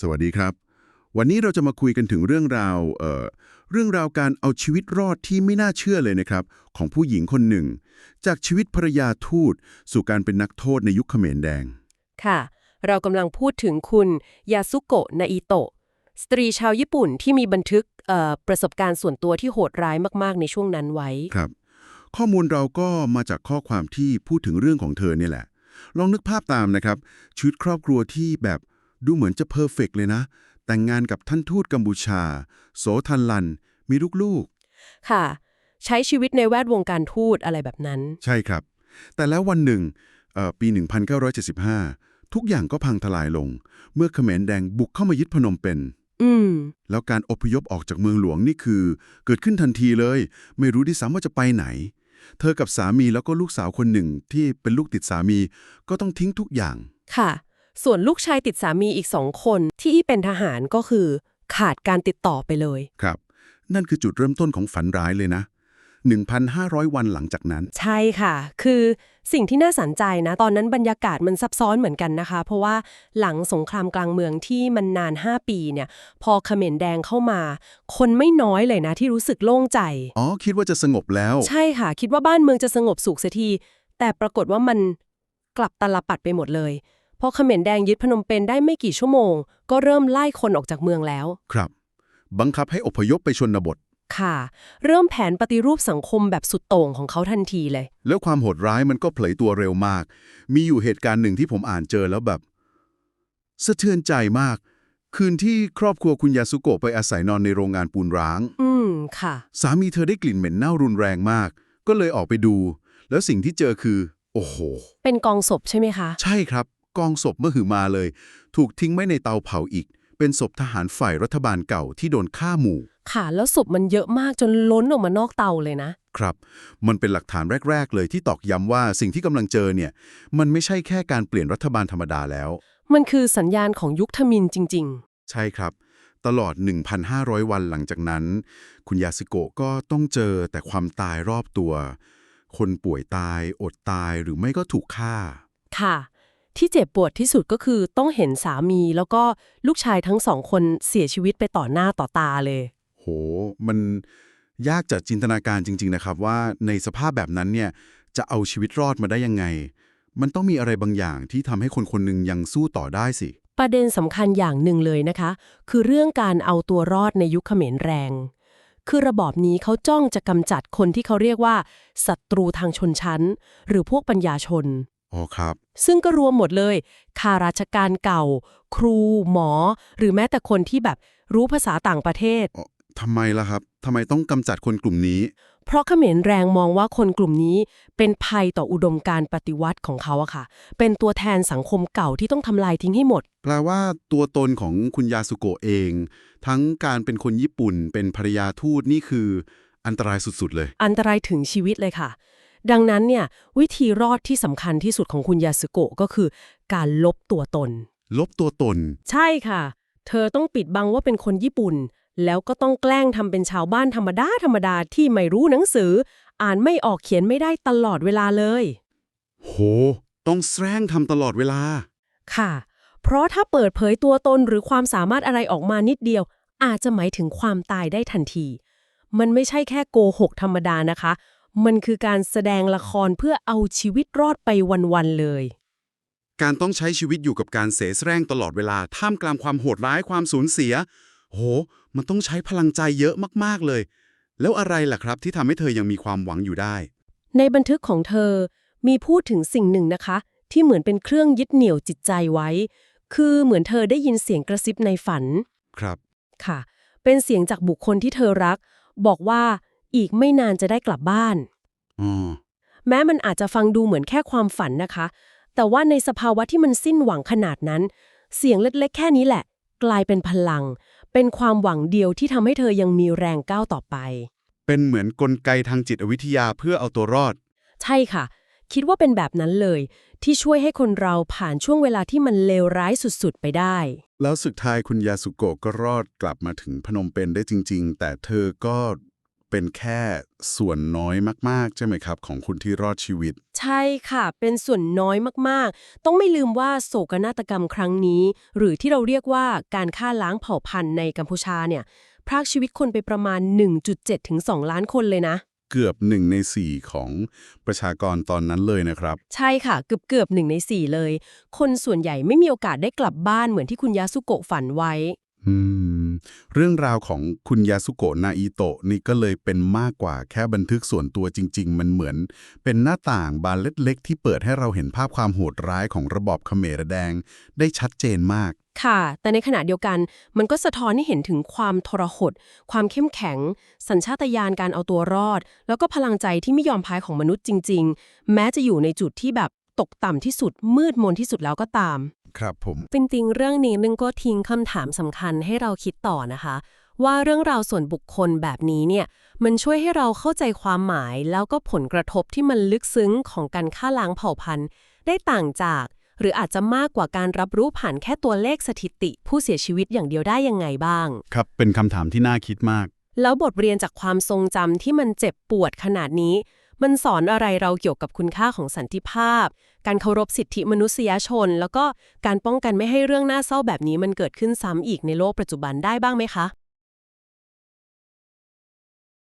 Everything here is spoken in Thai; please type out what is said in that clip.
สวัสดีครับ วันนี้เราจะมาคุยกันถึงเรื่องราวเอ่อเรื่องราวการเอาชีวิตรอดที่ไม่น่าเชื่อเลยนะครับ ของผู้หญิงคนหนึ่ง จากชีวิตภรรยาทูต สู่การเป็นนักโทษในยุคเขมรแดง ค่ะ เรากำลังพูดถึงคุณยาสุโกะนาอิโตะสตรีชาวญี่ปุ่นที่มีบันทึกเอ่อประสบการณ์ส่วนตัวที่โหดร้ายมากๆ ในช่วงนั้นไว้ครับ ข้อมูลเราก็มาจากข้อความที่พูดถึงเรื่องของเธอเนี่ยแหละ ลองนึกภาพตามนะครับชีวิตครอบครัวที่แบบ ดูเหมือนจะเพอร์เฟกต์เลยนะ แต่งงานกับท่านทูตกัมพูชา โสทันลัน มีลูกค่ะ ใช้ชีวิตในแวดวงการทูตอะไรแบบนั้นๆใช่ครับ แต่แล้ววันหนึ่งเอ่อปี 1975 ทุกอย่างก็พังทลายลง เมื่อเขมรแดงบุกเข้ามายึดพนมเปญอืม แล้วการอพยพออกจากเมืองหลวงนี่คือ เกิดขึ้นทันทีเลย ไม่รู้ที่ซ้ำว่าจะไปไหน เธอกับสามีแล้วก็ลูกสาวคนหนึ่งที่เป็นลูกติดสามีก็ต้องทิ้งทุกอย่าง ค่ะ ส่วนลูกชายติดสามีอีกสองคนที่เป็นทหารก็คือขาดการติดต่อไปเลย ครับ นั่นคือจุดเริ่มต้นของฝันร้ายเลยนะ 1,500 วันหลังจากนั้น ใช่ค่ะ คือสิ่งที่น่าสนใจนะ ตอนนั้นบรรยากาศมันซับซ้อนเหมือนกันนะคะ เพราะว่าหลังสงครามกลางเมืองที่มันนาน 5 ปีเนี่ย พอเขมรแดงเข้ามา คนไม่น้อยเลยนะที่รู้สึกโล่งใจ อ๋อ คิดว่าจะสงบแล้ว ใช่ค่ะ คิดว่าบ้านเมืองจะสงบสุขเสียที แต่ปรากฏว่ามันกลับตลปัดไปหมดเลยพ อเขมรแดงยึดพนมเปญได้ไม่กี่ชั่วโมง ก็เริ่มไล่คนออกจากเมืองแล้ว ครับ บังคับให้อพยพไปชนบท ค่ะ เริ่มแผนปฏิรูปสังคมแบบสุดโต่งของเขาทันทีเลย แล้วความโหดร้ายมันก็เผยตัวเร็วมาก มีอยู่เหตุการณ์หนึ่งที่ผมอ่านเจอแล้วแบบ สะเทือนใจมาก คืนที่ครอบครัวคุณยาสุโกะไปอาศัยนอนในโรงงานปูนร้าง อืมค่ะ สามีเธอได้กลิ่นเหม็นเน่ารุนแรงมาก ก็เลยออกไปดู แล้วสิ่งที่เจอคือ โอ้โห เป็นกองศพใช่ไหมคะ ใช่ครับ กองศพเมื่อหือมาเลย ถูกทิ้งไว้ในเตาเผาอีก เป็นศพทหารฝ่ายรัฐบาลเก่าที่โดนฆ่าหมู่ ค่ะแล้วศพมันเยอะมากจนล้นออกมานอกเตาเลยนะ ครับ มันเป็นหลักฐานแรก ๆ เลยที่ตอกย้ำว่าสิ่งที่กำลังเจอเนี่ย มันไม่ใช่แค่การเปลี่ยนรัฐบาลธรรมดาแล้ว มันคือสัญญาณของยุคทมินจริง ใช่ครับ ตลอด 1,500 วันหลังจากนั้น คุณยาสิโกะก็ต้องเจอแต่ความตายรอบตัว คนป่วยตาย อดตายหรือไม่ก็ถูกฆ่า ๆ ค่ะ ที่เจ็บปวดที่สุดก็คือต้องเห็นสามีแล้วก็ลูกชายทั้งสองคนเสียชีวิตไปต่อหน้าต่อตาเลย โห มันยากจะจินตนาการจริง ๆ นะครับว่าในสภาพแบบนั้นเนี่ยจะเอาชีวิตรอดมาได้ยังไง มันต้องมีอะไรบางอย่างที่ทำให้คนคนหนึ่งยังสู้ต่อได้สิ ประเด็นสำคัญอย่างหนึ่งเลยนะคะ คือเรื่องการเอาตัวรอดในยุคเขมรแรง คือระบอบนี้เขาจ้องจะกำจัดคนที่เขาเรียกว่าศัตรูทางชนชั้น หรือพวกปัญญาชน อ๋อครับ ซึ่งก็รวมหมดเลยข้าราชการเก่า ครูหมอ หรือแม้แต่คนที่แบบรู้ภาษาต่างประเทศ ทำไมล่ะครับ ทำไมต้องกำจัดคนกลุ่มนี้ เพราะเขมรแรงมองว่าคนกลุ่มนี้เป็นภัยต่ออุดมการณ์ปฏิวัติของเขาอะค่ะ เป็นตัวแทนสังคมเก่าที่ต้องทำลายทิ้งให้หมด แปลว่าตัวตนของคุณยาสุโกะเอง ทั้งการเป็นคนญี่ปุ่น เป็นภรรยาทูตนี่คืออันตรายสุดๆเลย อันตรายถึงชีวิตเลยค่ะ ดังนั้นเนี่ยวิธีรอดที่สำคัญที่สุดของคุณยาสึโกะก็คือ การลบตัวตน ลบตัวตน ใช่ค่ะ เธอต้องปิดบังว่าเป็นคนญี่ปุ่น แล้วก็ต้องแกล้งทำเป็นชาวบ้านธรรมดาธรรมดาที่ไม่รู้หนังสือ อ่านไม่ออกเขียนไม่ได้ตลอดเวลาเลย โห ต้องแสร้งทำตลอดเวลา ค่ะ เพราะถ้าเปิดเผยตัวตนหรือความสามารถอะไรออกมานิดเดียว อาจจะหมายถึงความตายได้ทันที มันไม่ใช่แค่โกหกธรรมดานะคะ มันคือการแสดงละครเพื่อเอาชีวิตรอดไปวันๆเลย การต้องใช้ชีวิตอยู่กับการเสแสร้งตลอดเวลา ท่ามกลางความโหดร้ายความสูญเสีย โห มันต้องใช้พลังใจเยอะมากๆเลย แล้วอะไรล่ะครับที่ทำให้เธอยังมีความหวังอยู่ได้ ในบันทึกของเธอมีพูดถึงสิ่งหนึ่งนะคะ ที่เหมือนเป็นเครื่องยึดเหนี่ยวจิตใจไว้ คือเหมือนเธอได้ยินเสียงกระซิบในฝัน ครับ ค่ะ เป็นเสียงจากบุคคลที่เธอรัก บอกว่า อีกไม่นานจะได้กลับบ้านอ๋อแม้มันอาจจะฟังดูเหมือนแค่ความฝันนะคะ แต่ว่าในสภาวะที่มันสิ้นหวังขนาดนั้น เสียงเล็กๆ แค่นี้แหละ กลายเป็นพลัง เป็นความหวังเดียวที่ทำให้เธอยังมีแรงก้าวต่อไป เป็นเหมือนกลไกทางจิตวิทยาเพื่อเอาตัวรอด ใช่ค่ะ คิดว่าเป็นแบบนั้นเลย ที่ช่วยให้คนเราผ่านช่วงเวลาที่มันเลวร้ายสุดๆ ไปได้ แล้วสุดท้ายคุณยาสุโกะก็รอดกลับมาถึงพนมเปญได้จริง ๆ แต่เธอก็ไป เป็นแค่ส่วนน้อยมากๆ ใช่ไหมครับ ของคนที่รอดชีวิต ใช่ค่ะ เป็นส่วนน้อยมากๆ ต้องไม่ลืมว่าโศกนาฏกรรมครั้งนี้ หรือที่เราเรียกว่าการฆ่าล้างเผ่าพันธุ์ในกัมพูชาเนี่ย พรากชีวิตคนไปประมาณ 1.7 ถึง 2 ล้านคนเลยนะ เกือบหนึ่งในสี่ของประชากรตอนนั้นเลยนะครับ ใช่ค่ะ เกือบเกือบหนึ่งในสี่เลย คนส่วนใหญ่ไม่มีโอกาสได้กลับบ้านเหมือนที่คุณยาสุโกะฝันไว้ อืม เรื่องราวของคุณยาสุโกะนาอิโตะนี่ก็เลยเป็นมากกว่าแค่บันทึกส่วนตัวจริง ๆ มันเหมือน เป็นหน้าต่างบานเล็กๆ ที่เปิดให้เราเห็นภาพความโหดร้ายของระบอบเขมรแดง ได้ชัดเจนมาก ค่ะ แต่ในขณะเดียวกันมันก็สะท้อนให้เห็นถึงความทรหด ความเข้มแข็ง สัญชาตญาณการเอาตัวรอด แล้วก็พลังใจที่ไม่ยอมแพ้ของมนุษย์จริง ๆ แม้จะอยู่ในจุดที่แบบตกต่ำที่สุดมืดมนที่สุดแล้วก็ตาม ครับผม จริงๆ เรื่องนี้นึงก็ทิ้งคำถามสำคัญให้เราคิดต่อนะคะ ว่าเรื่องราวส่วนบุคคลแบบนี้เนี่ยมันช่วยให้เราเข้าใจความหมาย แล้วก็ผลกระทบที่มันลึกซึ้งของการฆ่าล้างเผ่าพันธุ์ ได้ต่างจาก หรืออาจจะมากกว่าการรับรู้ผ่านแค่ตัวเลขสถิติ ผู้เสียชีวิตอย่างเดียวได้ยังไงบ้าง ครับ เป็นคำถามที่น่าคิดมาก แล้วบทเรียนจากความทรงจำที่มันเจ็บปวดขนาดนี้ มันสอนอะไรเราเกี่ยวกับคุณค่าของสันติภาพ การเคารพสิทธิมนุษยชน แล้วก็การป้องกันไม่ให้เรื่องน่าเศร้าแบบนี้มันเกิดขึ้นซ้ำอีกในโลกปัจจุบันได้บ้างไหมคะ